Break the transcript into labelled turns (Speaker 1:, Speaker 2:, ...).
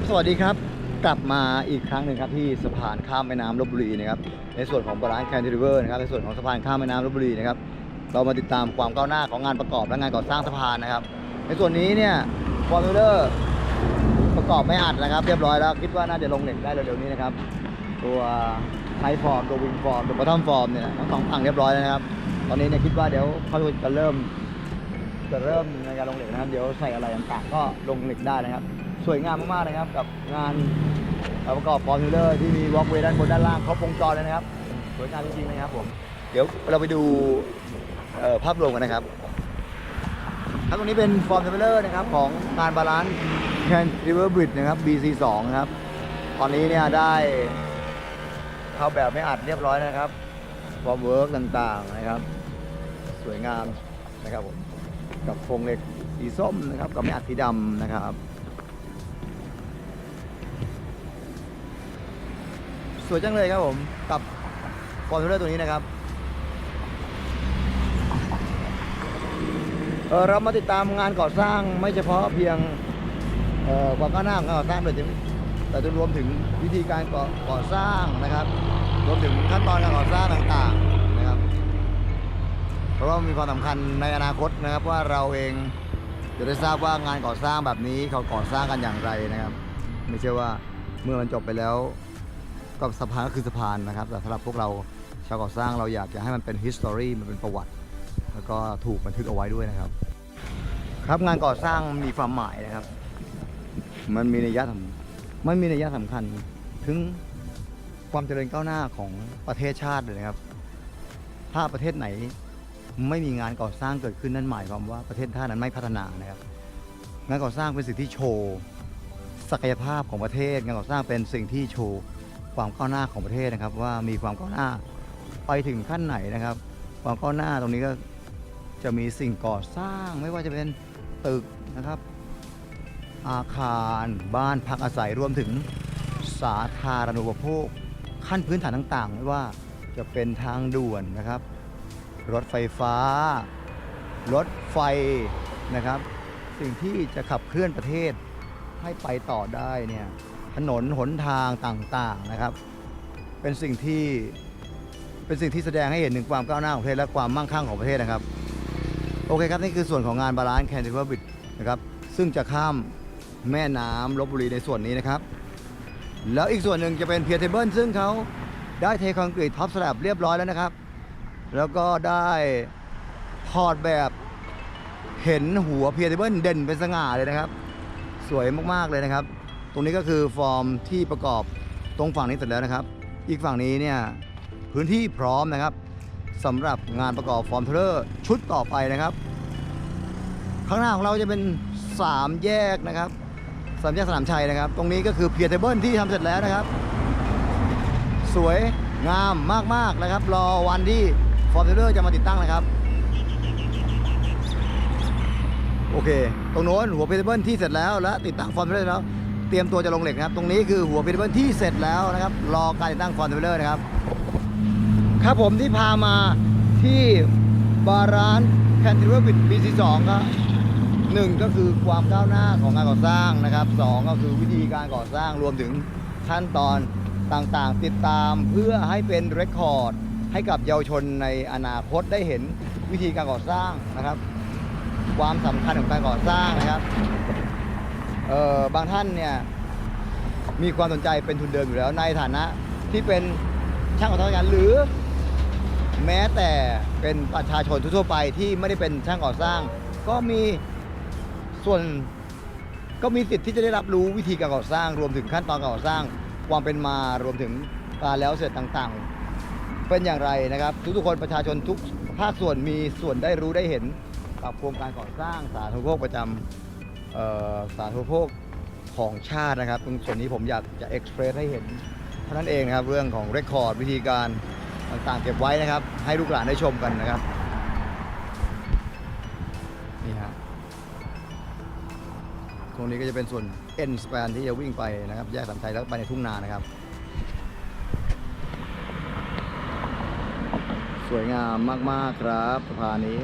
Speaker 1: ครับสวัสดีครับกลับมาอีกครั้งหนึ่งครับที่สะพานข้ามแม่น้ำลบบุรีนะครับในส่วนของบาลานแคนดิเวอร์นะครับในส่วนของสะพานข้ามแม่น้ำลบบุรีนะครับเรามาติดตามความก้าวหน้าของงานประกอบและงานก่อสร้างสะพานนะครับ ในส่วนนี้เนี่ยฟอร์มเลอร์ประกอบไม่อัดนะครับ เรียบร้อยแล้วคิดว่าน่าจะลงเหล็กได้เร็วๆนี้นะครับตัวไทฟอร์มตัววิงฟอร์มตัวบอททอมฟอร์มเนี่ยทั้งสองฝั่งเรียบร้อยแล้วนะครับ ตอนนี้เนี่ยคิดว่าเดี๋ยวเขาจะเริ่มจะเริ่มในการลงเหล็กนะครับ เดี๋ยวใส่อะไรต่างๆก็ลงเหล็กได้นะครับ สวยงามมากๆนะครับ กับงานประกอบฟอร์มูลเลอร์ที่มีวอล์กเวย์ด้านบนด้านล่างครบวงจรเลยนะครับ สวยงามจริงๆนะครับผม เดี๋ยวเราไปดูภาพรวมกันนะครับครับตรงนี้เป็นฟอร์มูลเลอร์นะครับของงานบาลานซ์แคนริเวอร์บริดนะครับ BC2 นะครับ ตอนนี้เนี่ยได้เข้าแบบไม่อัดเรียบร้อยนะครับฟอร์มเวิร์กต่างๆนะครับ สวยงามนะครับผมกับโครงเหล็กสีส้มนะครับกับไม่อัดสีดำนะครับ สวยจังเลยครับผม กับฟอร์มูลเลอร์ตัวนี้นะครับเเรามาติดตามงานก่อสร้างไม่เฉพาะเพียงความก้าวหน้าของงานก่อสร้างแต่จะแต่จะรวมถึงวิธีการก่อก่อสร้างนะครับ รวมถึงขั้นตอนการก่อสร้างต่างๆนะครับ เพราะว่ามีความสำคัญในอนาคตนะครับว่าเราเองจะได้ทราบว่างานก่อสร้างแบบนี้เขาก่อสร้างกันอย่างไรนะครับ ไม่ใช่ว่าเมื่อมันจบไปแล้ว ก็สะพานก็คือสะพานนะครับ แต่สำหรับพวกเราชาวก่อสร้างเราอยากจะให้มันเป็น history มันเป็นประวัติ แล้วก็ถูกบันทึกเอาไว้ด้วยนะครับ ครับงานก่อสร้างมีความหมายนะครับ มันมีนัยยะสำมันมีนัยยะสำคัญ ถึงความเจริญก้าวหน้าของประเทศชาติเลยนะครับ ถ้าประเทศไหนไม่มีงานก่อสร้างเกิดขึ้นนั่นหมายความว่าประเทศท่านั้นไม่พัฒนานะครับ งานก่อสร้างเป็นสิ่งที่โชว์ศักยภาพของประเทศ งานก่อสร้างเป็นสิ่งที่โชว์ ความก้าวหน้าของประเทศนะครับ ว่ามีความก้าวหน้าไปถึงขั้นไหนนะครับ ความก้าวหน้าตรงนี้ก็จะมีสิ่งก่อสร้างไม่ว่าจะเป็นตึกนะครับ อาคารบ้านพักอาศัยรวมถึงสาธารณูปโภค ขั้นพื้นฐานต่างๆ ไม่ว่าจะเป็นทางด่วนนะครับ รถไฟฟ้า รถไฟนะครับ สิ่งที่จะขับเคลื่อนประเทศให้ไปต่อได้เนี่ย ถนนหนทางต่างๆนะครับ เป็นสิ่งที่เป็นสิ่งที่แสดงให้เห็นถึงความก้าวหน้าของประเทศและความมั่งคั่งของประเทศนะครับ โอเคครับนี่คือส่วนของงานบาลานซ์แคนดิเวอร์บิดนะครับซึ่งจะข้ามแม่น้ำลบบุรีในส่วนนี้นะครับ แล้วอีกส่วนหนึ่งจะเป็นเพียร์เทเบิลซึ่งเขาได้เทคอนกรีตท็อปสแลบเรียบร้อยแล้วนะครับ แล้วก็ได้ถอดแบบเห็นหัวเพียร์เทเบิลเด่นเป็นสง่าเลยนะครับ สวยมากๆเลยนะครับ ตรงนี้ก็คือฟอร์มที่ประกอบตรงฝั่งนี้เสร็จแล้วนะครับ อีกฝั่งนี้เนี่ยพื้นที่พร้อมนะครับสำหรับงานประกอบฟอร์มเทเลอร์ชุดต่อไปนะครับ ข้างหน้าของเราจะเป็น 3 แยกนะครับสามแยกสนามชัยนะครับ ตรงนี้ก็คือเพียร์เทเบิลที่ทำเสร็จแล้วนะครับ สวยงามมากๆนะครับ รอวันที่ฟอร์มเทเลอร์จะมาติดตั้งนะครับ โอเค ตรงโน้นหัวเพียร์เทเบิลที่เสร็จแล้วและติดตั้งฟอนต์เทเลอร์แล้ว เตรียมตัวจะลงเหล็กนะครับ ตรงนี้คือหัวเพเบิลที่เสร็จแล้วนะครับ รอการติดตั้งฟอนเทเลอร์นะครับ ครับผมที่พามาที่บาร้านแคนติเวอร์บิด BC2 ครับหนึ่งก็คือความก้าวหน้าของงานก่อสร้างนะครับสองก็คือวิธีการก่อสร้างรวมถึงขั้นตอนต่างๆ ติดตามเพื่อให้เป็นเรคคอร์ดให้กับเยาวชนในอนาคตได้เห็นวิธีการก่อสร้างนะครับ ความสำคัญของการก่อสร้างนะครับ เอ่อบางท่านเนี่ยมีความสนใจเป็นทุนเดิมอยู่แล้วในฐานะที่เป็นช่างก่อสร้างงานหรือ แม้แต่เป็นประชาชนทั่วไปที่ไม่ได้เป็นช่างก่อสร้าง ก็มีส่วนก็มีสิทธิ์ที่จะได้รับรู้วิธีการก่อสร้าง รวมถึงขั้นตอนการก่อสร้าง ความเป็นมารวมถึงการแล้วเสร็จต่างๆ เป็นอย่างไรนะครับ ทุกๆคนประชาชนทุกภาคส่วนมีส่วนได้รู้ได้เห็นกับโครงการก่อสร้างสาธารณูปโภคประจำเอ่อ สาธารณูปโภคของชาตินะครับตรงส่วนนี้ผมอยากจะเอ็กซ์เพรสให้เห็นเท่านั้นเองนะครับ เรื่องของเรคคอร์ดวิธีการต่างๆเก็บไว้นะครับ ให้ลูกหลานได้ชมกันนะครับนี่ฮะตรงนี้ก็จะเป็นส่วน N span ที่จะวิ่งไปนะครับ แยกสามชัยแล้วไปในทุ่งนานะครับ สวยงามมากๆครับสะพานนี้